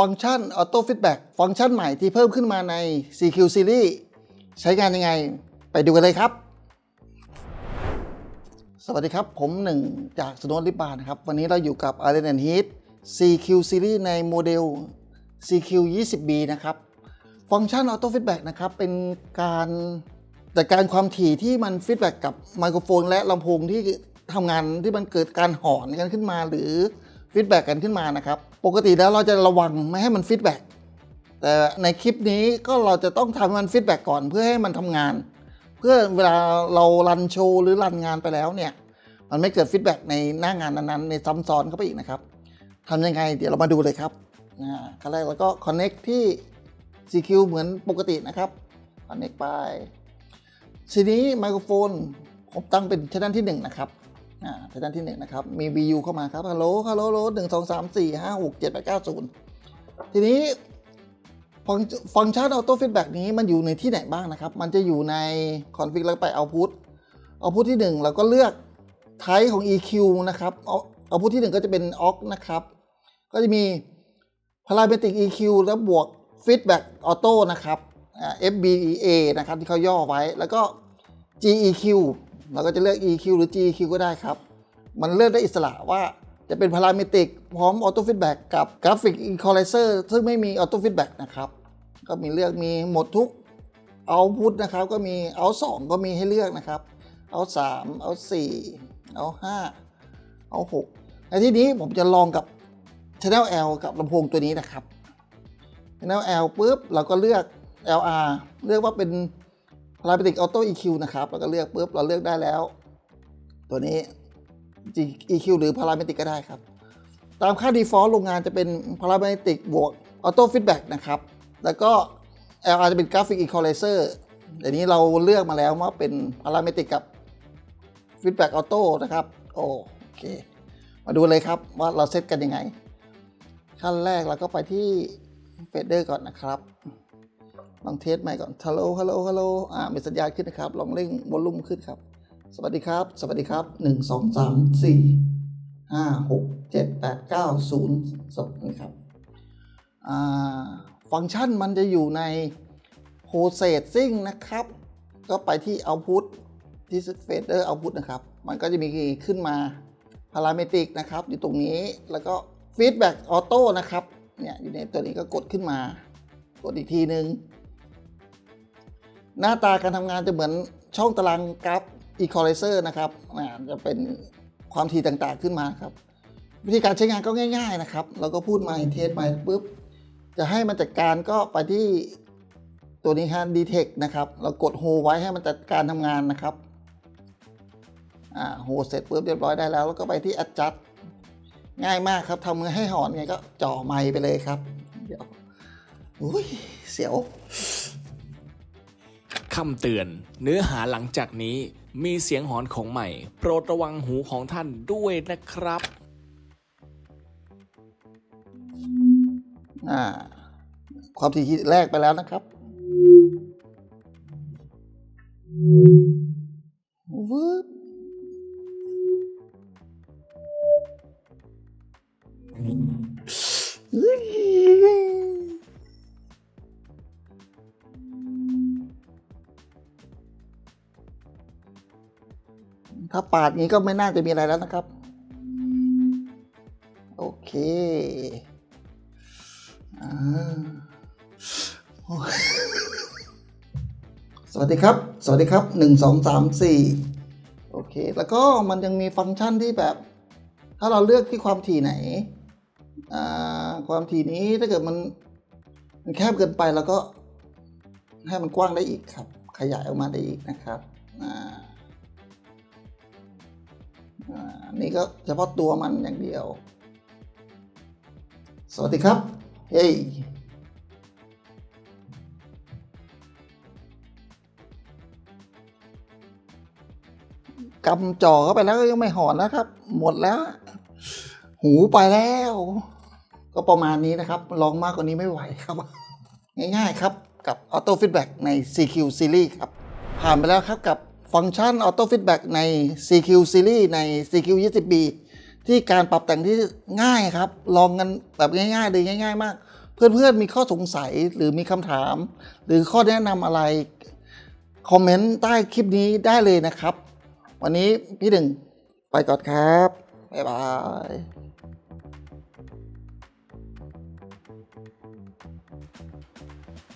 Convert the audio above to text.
ฟังก์ชัน Auto Feedback ฟังก์ชันใหม่ที่เพิ่มขึ้นมาใน CQ Series ใช้งานยังไง ไปดูกันเลยครับ สวัสดีครับ ผมหนึ่งจากสโนว์ลิบาร์นะครับ วันนี้เราอยู่กับ a r e n Heat CQ Series ในโมเดล CQ 20B นะครับ ฟังก์ชัน Auto Feedback นะครับ เป็นการจัดการความถี่ที่มันฟีดแบ็กกับไมโครโฟน และลำโพงที่ทำงานที่มันเกิดการหอนกันขึ้นมาหรือ ฟีดแบ็กกันขึ้นมานะครับ ปกติแล้วเราจะระวังไม่ให้มันฟีดแบ็กแต่ในคลิปนี้ก็เราจะต้องทำให้มันฟีดแบ็กก่อนเพื่อให้มันทำงาน เพื่อเวลาเรารันโชว์หรือรันงานไปแล้วเนี่ย มันไม่เกิดฟีดแบ็กในหน้างานนั้นๆในซ้ำซ้อนเข้าไปอีกนะครับทำยังไงเดี๋ยวเรามาดูเลยครับขั้นแรกเราก็ connect ที่ CQ เหมือนปกตินะครับ connect ไปทีนี้ไมโครโฟนผมตั้งเป็นช n น l ที่ 1 นะครับ อ่าช n นที่1นะครับ มี VU เข้ามาครับฮัลโหลฮัลโหลโหลหนึ่งสองสามสี่ห้าหกเจ็ดแปดเก้าศูนย์ทีนี้ฟังฟังก์ชันออโต้ฟีดแบ็กนี้มันอยู่ในที่ไหนบ้างนะครับ มันจะอยู่ในคอนฟิกแล้วไปเอาพุทเอาพุทที่ 1 เราก็เลือกไทป์ของ EQ นะครับเอาเอาพุทที่ 1 ก็จะเป็น AUX นะครับ ก็จะมี Parametric EQ แล้วบวก Feedback Auto นะครับอ่า FBEA นะครับที่เขาย่อไว้แล้วก็ GEQ เราก็จะเลือก EQ หรือ GEQ ก็ได้ครับ มันเลือกได้อิสระว่าจะเป็น Parametric พร้อม Auto Feedback กับ Graphic Equalizer ซึ่งไม่มี Auto Feedback นะครับ ก็มีเลือกมีหมดทุก Output นะครับ ก็มี Out 2ก็มีให้เลือกนะครับ Out 3 Out 4 Out 5 Out 6ในที่นี้ผมจะลองกับ Channel L กับลำโพงตัวนี้นะครับ Channel L ปุ๊บเราก็เลือก LR เลือกว่าเป็น Parametric Auto EQ นะครับแล้วก็เลือกปุ๊บเราเลือกได้แล้ว ตัวนี้ EQ หรือ Parametric ก็ได้ครับ ตามค่า default โรงงานจะเป็น Parametric บวก Auto Feedback นะครับ แล้วก็ LR จะเป็น Graphic Equalizer เดี๋ยวนี้เราเลือกมาแล้วว่าเป็น Parametric กับ Feedback Auto นะครับโอเค มาดูเลยครับว่าเราเซตกันยังไง ขั้นแรกเราก็ไปที่ Fader ก่อนนะครับ ลองเทสใหม่ก่อนฮัลโหลฮัลโหลฮัลโหลอ่ามีสัญญาณขึ้นนะครับ ลองเร่งวอลลุ่มขึ้นครับ สวัสดีครับ สวัสดีครับหนึ่งสองสามสี่ห้าหกเจ็ดแปดเก้าศูนย์สองนะครับอ่าฟังก์ชันมันจะอยู่ใน processing นะครับ ก็ไปที่ output ที่ fader output นะครับ มันก็จะมีขึ้นมา parametric นะครับ อยู่ตรงนี้แล้วก็ feedback auto นะครับ เนี่ยอยู่ในตัวนี้ก็กดขึ้นมากดอีกทีนึง หน้าตาการทำงานจะเหมือนช่องตารางกราฟ equalizer นะครับอ่าจะเป็นความถี่ต่างๆขึ้นมาครับ วิธีการใช้งานก็ง่าย ๆนะครับ เราก็พูดมาเทสไปปุ๊บ จะให้มันจัดการก็ไปที่ตัวนี้ฮะ detect นะครับ เรากด hold ไว้ให้มันจัดการทำงานนะครับอ่า hold เสร็จปุ๊บเรียบร้อยได้แล้ว แล้วก็ไปที่ adjust ง่ายมากครับทำมือให้หอนไงก็จ่อไมค์ไปเลยครับ เดี๋ยวอุ้ยเสียว คำเตือน เนื้อหาหลังจากนี้มีเสียงหอนของใหม่ โปรดระวังหูของท่านด้วยนะครับ อ่า ความถี่แรกไปแล้วนะครับวืบ ถ้าปาดนี้ก็ไม่น่าจะมีอะไรแล้วนะครับ โอเคอสวัสดีครับ สวัสดีครับหนึ่งสองสามสี่โอเค แล้วก็มันยังมีฟังก์ชันที่แบบ ถ้าเราเลือกที่ความถี่ไหน ความถี่นี้ถ้าเกิดมันมันแคบเกินไปแล้วก็ให้มันกว้างได้อีกครับ ขยายออกมาได้อีกนะครับ อ่า นี่ก็เฉพาะตัวมันอย่างเดียว สวัสดีครับ เฮ้ยกำจ่อเข้าไปแล้วก็ยังไม่หอนนะครับ หมดแล้ว หูไปแล้ว ก็ประมาณนี้นะครับ ลองมากกว่านี้ไม่ไหวครับ ง่ายๆครับกับ Auto Feedback ใน CQ Series ครับ ผ่านไปแล้วครับกับ ฟังก์ชัน Auto Feedback ใน CQ Series ใน CQ 20B ที่การปรับแต่งที่ง่ายครับ ลองกันแบบง่ายๆเลยง่าย ๆ มาก เพื่อนๆมีข้อสงสัยหรือมีคำถาม หรือข้อแนะนำอะไร คอมเมนต์ใต้คลิปนี้ได้เลยนะครับ วันนี้พี่หนึ่งไปก่อนครับ บ๊ายบาย